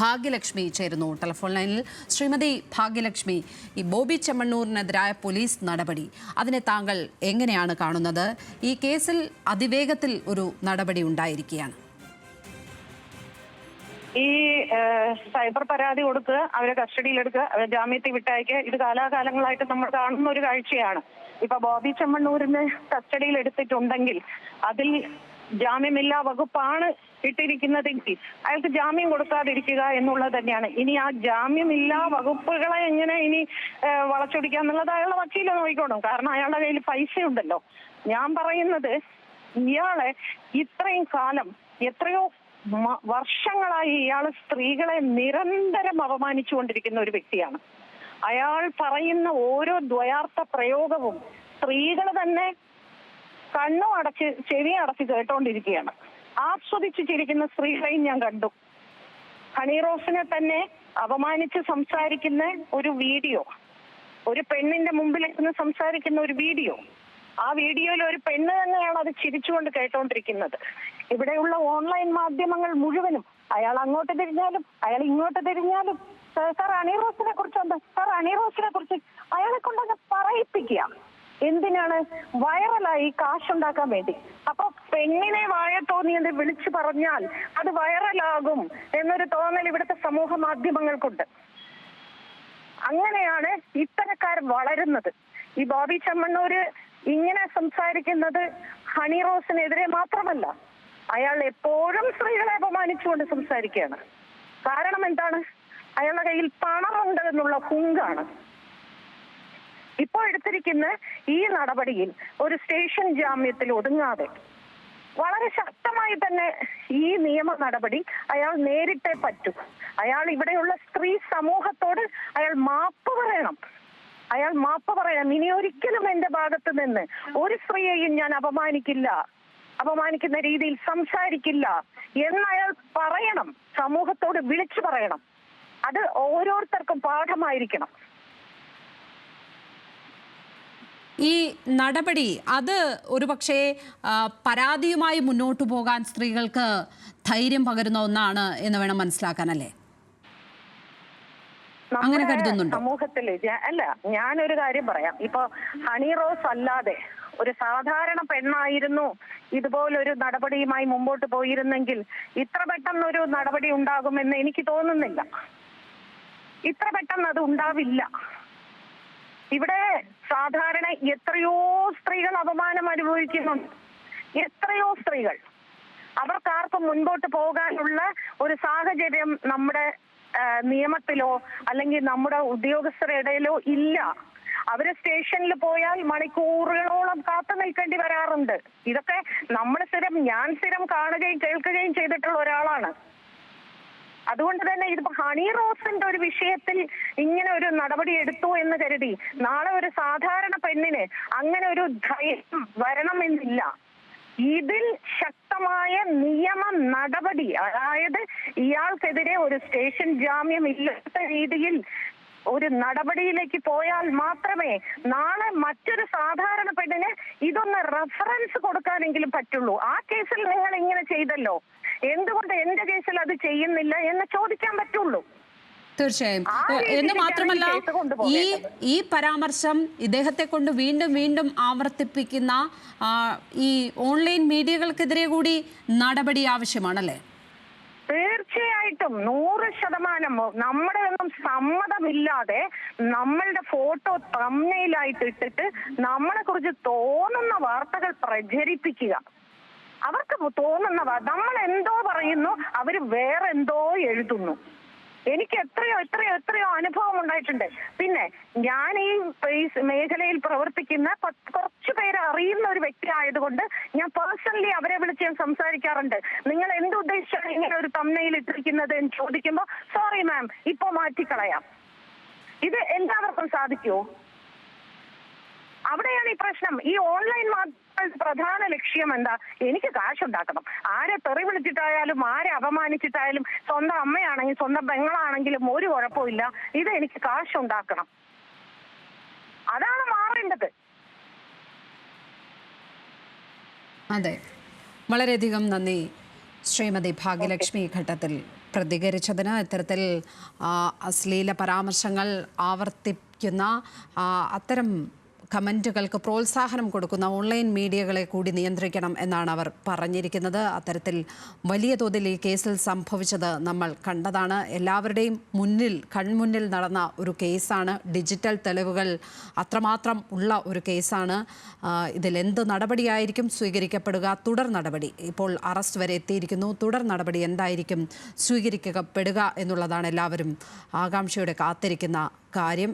ഭാഗ്യലക്ഷ്മി ചേരുന്നു. ടെലിഫോൺ ലൈനിൽ ശ്രീമതി ഭാഗ്യലക്ഷ്മി ഈ ബോബി ചെമ്മണ്ണൂരിനെതിരായ പോലീസ് നടപടി. അതിനെ താങ്കൾ എങ്ങനെയാണ് കാണുന്നത്? ഈ കേസിൽ അതിവേഗത്തിൽ ഒരു നടപടി ഉണ്ടായിരിക്കുകയാണ്. ഈ സൈബർ പരാതി കൊടുക്കുക അവരെ കസ്റ്റഡിയിലെടുക്കുക അവരെ ജാമ്യത്തിൽ വിട്ടയക്കുക ഇത് കാലാകാലങ്ങളായിട്ട് നമ്മൾ കാണുന്ന ഒരു കാഴ്ചയാണ്. ഇപ്പൊ ബോബി ചെമ്മണ്ണൂരിനെ കസ്റ്റഡിയിൽ എടുത്തിട്ടുണ്ടെങ്കിൽ അതിൽ ജാമ്യമില്ലാ വകുപ്പാണ് ഇട്ടിരിക്കുന്നതെങ്കിൽ അയാൾക്ക് ജാമ്യം കൊടുക്കാതിരിക്കുക എന്നുള്ളത് തന്നെയാണ്. ഇനി ആ ജാമ്യമില്ലാ വകുപ്പുകളെ എങ്ങനെ ഇനി വളച്ചൊടിക്കുക എന്നുള്ളത് അയാളുടെ വക്കീലെ നോക്കിക്കോണം കാരണം അയാളുടെ കയ്യിൽ പൈസ ഉണ്ടല്ലോ ഞാൻ പറയുന്നത് ഇയാളെ ഇത്രയും കാലം എത്രയോ വർഷങ്ങളായി ഇയാൾ സ്ത്രീകളെ നിരന്തരം അപമാനിച്ചുകൊണ്ടിരിക്കുന്ന ഒരു വ്യക്തിയാണ്. അയാൾ പറയുന്ന ഓരോ ദ്വയാർത്ഥ പ്രയോഗവും സ്ത്രീകൾ തന്നെ കണ്ണും അടച്ച് ചെവി അടച്ച് കേട്ടോണ്ടിരിക്കുകയാണ്. ആസ്വദിച്ച് ചിരിക്കുന്ന സ്ത്രീകളെയും ഞാൻ കണ്ടു. ഹണി റോസിനെ തന്നെ അപമാനിച്ച് സംസാരിക്കുന്ന ഒരു വീഡിയോ. ഒരു പെണ്ണിന്റെ മുമ്പിൽ ഇരുന്ന് സംസാരിക്കുന്ന ഒരു വീഡിയോ. ആ വീഡിയോയിൽ ഒരു പെണ്ണ് തന്നെയാണ് അത് ചിരിച്ചുകൊണ്ട് കേട്ടോണ്ടിരിക്കുന്നത്. ഇവിടെയുള്ള ഓൺലൈൻ മാധ്യമങ്ങൾ മുഴുവനും അയാൾ അങ്ങോട്ട് തിരിഞ്ഞാലും അയാൾ ഇങ്ങോട്ട് തിരിഞ്ഞാലും "സാർ, അണിറോസിനെ അണി റോസിനെ കുറിച്ചുണ്ട്. സാർ അണിറോസിനെ കുറിച്ച് അയാളെ കൊണ്ടങ്ങ് പറയിപ്പിക്കുക എന്തിനാണ്? വൈറലായി കാശുണ്ടാക്കാൻ വേണ്ടി. അപ്പൊ പെണ്ണിനെ വായ തോന്നിയത് വിളിച്ചു പറഞ്ഞാൽ അത് വൈറലാകും എന്നൊരു തോന്നൽ ഇവിടുത്തെ സമൂഹ മാധ്യമങ്ങൾക്കുണ്ട്. അങ്ങനെയാണ് ഇത്തരക്കാർ വളരുന്നത്. ഈ ബോബി ചമ്മണ്ണൂര് ഇങ്ങനെ സംസാരിക്കുന്നത് ഹണി റോസിനെതിരെ മാത്രമല്ല. അയാൾ എപ്പോഴും സ്ത്രീകളെ അപമാനിച്ചുകൊണ്ട് സംസാരിക്കുകയാണ്. കാരണം എന്താണ്? അയാളുടെ കയ്യിൽ പണമുണ്ട് എന്നുള്ള ഹുങ്കാണ്. ഇപ്പോൾ എടുത്തിരിക്കുന്ന ഈ നടപടിയിൽ ഒരു സ്റ്റേഷൻ ജാമ്യത്തിൽ ഒതുങ്ങാതെ വളരെ ശക്തമായി തന്നെ ഈ നിയമ നടപടി അയാൾ നേരിട്ടേ പറ്റൂ. അയാൾ ഇവിടെയുള്ള സ്ത്രീ സമൂഹത്തോട് അയാൾ മാപ്പ് പറയണം. അയാൾ മാപ്പ് പറയണം. ഇനി ഒരിക്കലും എന്റെ ഭാഗത്ത് നിന്ന് ഒരു സ്ത്രീയെയും ഞാൻ അപമാനിക്കില്ല. അപമാനിക്കുന്ന രീതിയിൽ സംസാരിക്കില്ല എന്ന് അയാൾ പറയണം. സമൂഹത്തോട് വിളിച്ചു പറയണം. അത് ഓരോരുത്തർക്കും പാഠമായിരിക്കണം. ഈ നടപടി അത് ഒരുപക്ഷേ പരാതിയുമായി മുന്നോട്ടു പോകാൻ സ്ത്രീകൾക്ക് ധൈര്യം പകരുന്ന ഒന്നാണ് എന്ന് വേണം മനസ്സിലാക്കാനല്ലേ അങ്ങനെ കരുതുന്നുണ്ട്? ജ- അല്ല ഞാനൊരു കാര്യം പറയാം. ഇപ്പൊ ഹണി റോസ് അല്ലാതെ ഒരു സാധാരണ പെണ്ണായിരുന്നു ഇതുപോലൊരു നടപടിയുമായി മുമ്പോട്ട് പോയിരുന്നെങ്കിൽ ഇത്ര പെട്ടെന്ന് ഒരു നടപടി ഉണ്ടാകുമെന്ന് എനിക്ക് തോന്നുന്നില്ല. ഇത്ര പെട്ടെന്ന് അത് ഉണ്ടാവില്ല. ഇവിടെ സാധാരണ എത്രയോ സ്ത്രീകൾ അപമാനം അനുഭവിക്കുന്നുണ്ട്. എത്രയോ സ്ത്രീകൾ. അവർക്കാർക്കും മുൻപോട്ട് പോകാനുള്ള ഒരു സാഹചര്യം നമ്മുടെ നിയമത്തിലോ അല്ലെങ്കിൽ നമ്മുടെ ഉദ്യോഗസ്ഥരുടെ ഇടയിലോ ഇല്ല. അവർ സ്റ്റേഷനിൽ പോയാൽ മണിക്കൂറുകളോളം കാത്തു നിൽക്കേണ്ടി വരാറുണ്ട്. ഇതൊക്കെ നമ്മൾ സ്ഥിരം ഞാൻ സ്ഥിരം കാണുകയും കേൾക്കുകയും ചെയ്തിട്ടുള്ള ഒരാളാണ്. അതുകൊണ്ട് തന്നെ ഇതിപ്പോ ഹണി റോസിന്റെ ഒരു വിഷയത്തിൽ ഇങ്ങനെ ഒരു നടപടി എടുത്തു എന്ന് കരുതി. നാളെ ഒരു സാധാരണ പെണ്ണിന് അങ്ങനെ ഒരു ധൈര്യം വരണമെന്നില്ല. ഇതിൽ ശക്തമായ നിയമ നടപടി അതായത് ഇയാൾക്കെതിരെ ഒരു സ്റ്റേഷൻ ജാമ്യം ഇല്ലാത്ത രീതിയിൽ ഒരു നടപടിയിലേക്ക് പോയാൽ മാത്രമേ നാളെ മറ്റൊരു സാധാരണ പെണ്ണിന് ഇതൊന്ന് റെഫറൻസ് കൊടുക്കാനെങ്കിലും പറ്റുള്ളൂ. ആ കേസിൽ നിങ്ങൾ ഇങ്ങനെ ചെയ്തല്ലോ. എന്തുകൊണ്ട് എന്റെ കേസിൽ അത് ചെയ്യുന്നില്ല എന്ന് ചോദിക്കാൻ പറ്റുള്ളൂ. തീർച്ചയായും. എന്ന് മാത്രമല്ല ഈ ഈ. പരാമർശം ഇദ്ദേഹത്തെ കൊണ്ട് വീണ്ടും വീണ്ടും ആവർത്തിപ്പിക്കുന്ന ഈ ഓൺലൈൻ മീഡിയകൾക്കെതിരെ കൂടി നടപടി ആവശ്യമാണല്ലേ? തീർച്ചയായിട്ടും നൂറ് ശതമാനം നമ്മുടെ ഒന്നും സമ്മതമില്ലാതെ നമ്മളുടെ ഫോട്ടോ തമ്മയിലായിട്ട് ഇട്ടിട്ട് നമ്മളെ കുറിച്ച് തോന്നുന്ന വാർത്തകൾ പ്രചരിപ്പിക്കുക. അവർക്ക് തോന്നുന്ന വാ- നമ്മൾ എന്തോ പറയുന്നു അവർ വേറെന്തോ എഴുതുന്നു. എനിക്ക് എത്രയോ എത്രയോ എത്രയോ അനുഭവം ഉണ്ടായിട്ടുണ്ട്. പിന്നെ ഞാൻ ഈ മേഖലയിൽ പ്രവർത്തിക്കുന്ന കുറച്ചു പേര് അറിയുന്ന ഒരു വ്യക്തി ആയതുകൊണ്ട് ഞാൻ പേഴ്സണലി അവരെ വിളിച്ച് ഞാൻ സംസാരിക്കാറുണ്ട്. നിങ്ങൾ എന്തുദ്ദേശിച്ചാണ് ഇങ്ങനെ ഒരു തമ്മയിൽ ഇട്ടിരിക്കുന്നത് എന്ന് ചോദിക്കുമ്പോൾ സോറി മാം ഇപ്പൊ മാറ്റിക്കളയാം. ഇത് എല്ലാവർക്കും സാധിക്കുമോ അവിടെയാണ് ഈ പ്രശ്നം. ഈ ഓൺലൈൻ മാധ്യമങ്ങളുടെ പ്രധാന ലക്ഷ്യം എന്താ? എനിക്ക് കാശുണ്ടാക്കണം. ആരെ തെറി വിളിച്ചിട്ടായാലും ആരെ അപമാനിച്ചിട്ടായാലും സ്വന്തം അമ്മയാണെങ്കിലും സ്വന്തം പെങ്ങളാണെങ്കിലും ഒരു കുഴപ്പമില്ല ഇത് എനിക്ക് കാശുണ്ടാക്കണം. അതാണ് മാറേണ്ടത്. അതെ. വളരെയധികം നന്ദി. ശ്രീമതി ഭാഗ്യലക്ഷ്മി ഘട്ടത്തിൽ പ്രതികരിച്ചതിന് ഇത്തരത്തിൽ അശ്ലീല പരാമർശങ്ങൾ ആവർത്തിക്കുന്ന അത്തരം കമന്റുകൾക്ക് പ്രോത്സാഹനം കൊടുക്കുന്ന ഓൺലൈൻ മീഡിയകളെ കൂടി നിയന്ത്രിക്കണം എന്നാണ് അവർ പറഞ്ഞിരിക്കുന്നത്. അത്തരത്തിൽ വലിയ തോതിൽ ഈ കേസിൽ സംഭവിച്ചത് നമ്മൾ കണ്ടതാണ്. എല്ലാവരുടെയും മുന്നിൽ കൺമുന്നിൽ നടന്ന ഒരു കേസാണ്. ഡിജിറ്റൽ തെളിവുകൾ അത്രമാത്രം ഉള്ള ഒരു കേസാണ്. ഇതിൽ എന്ത് നടപടിയായിരിക്കും സ്വീകരിക്കപ്പെടുക തുടർ നടപടി ഇപ്പോൾ അറസ്റ്റ് വരെ എത്തിയിരിക്കുന്നു. തുടർ നടപടി എന്തായിരിക്കും സ്വീകരിക്കപ്പെടുക എന്നുള്ളതാണ് എല്ലാവരും ആകാംക്ഷയോടെ കാത്തിരിക്കുന്ന കാര്യം.